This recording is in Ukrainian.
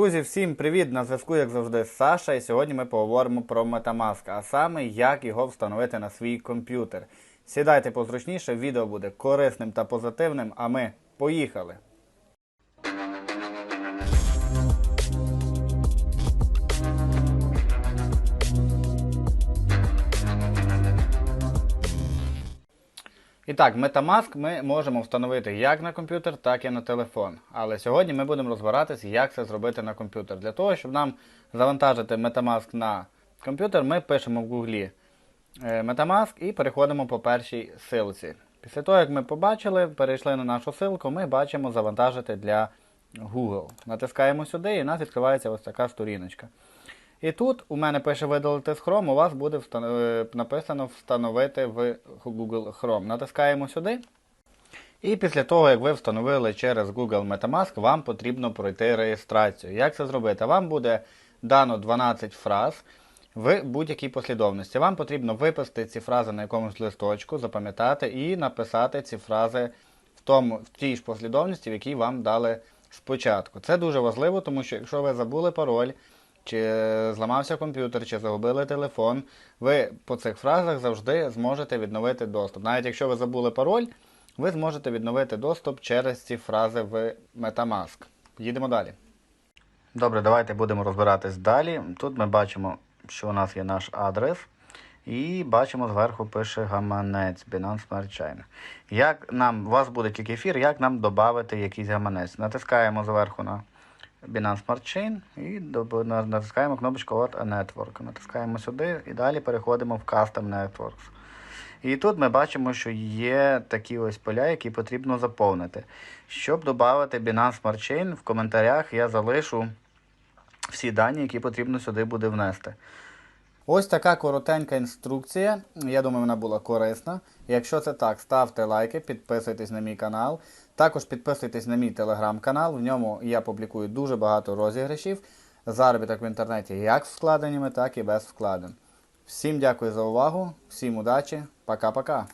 Друзі, всім привіт! На зв'язку, як завжди, Саша, і сьогодні ми поговоримо про Metamask, а саме як його встановити на свій комп'ютер. Сідайте позручніше, відео буде корисним та позитивним, а ми поїхали! І так, Metamask ми можемо встановити як на комп'ютер, так і на телефон. Але сьогодні ми будемо розбиратися, як це зробити на комп'ютер. Для того, щоб нам завантажити Metamask на комп'ютер, ми пишемо в Гуглі е, Metamask і переходимо по першій силці. Після того, як ми побачили, перейшли на нашу силку, ми бачимо завантажити для Google. Натискаємо сюди і у нас відкривається ось така сторіночка. І тут у мене пише видалити з Chrome, у вас буде встан- е, написано встановити в Google Chrome. Натискаємо сюди. І після того, як ви встановили через Google Metamask, вам потрібно пройти реєстрацію. Як це зробити? Вам буде дано 12 фраз в будь-якій послідовності. Вам потрібно виписати ці фрази на якомусь листочку, запам'ятати і написати ці фрази в, тому, в тій ж послідовності, в якій вам дали спочатку. Це дуже важливо, тому що якщо ви забули пароль, чи зламався комп'ютер, чи загубили телефон, ви по цих фразах завжди зможете відновити доступ. Навіть якщо ви забули пароль, ви зможете відновити доступ через ці фрази в Metamask. Їдемо далі. Добре, давайте будемо розбиратись далі. Тут ми бачимо, що у нас є наш адрес. І бачимо зверху пише гаманець Binance Smart Chain. Як нам, у вас буде тільки ефір, як нам додати якийсь гаманець? Натискаємо зверху на Binance Smart Chain і натискаємо кнопочку a Network. Натискаємо сюди і далі переходимо в Custom Networks. І тут ми бачимо, що є такі ось поля, які потрібно заповнити. Щоб додати Binance Smart Chain, в коментарях я залишу всі дані, які потрібно сюди буде внести. Ось така коротенька інструкція. Я думаю, вона була корисна. Якщо це так, ставте лайки, підписуйтесь на мій канал. Також підписуйтесь на мій телеграм-канал. В ньому я публікую дуже багато розіграшів. Заробіток в інтернеті як з вкладеннями, так і без вкладень. Всім дякую за увагу, всім удачі, пока-пока.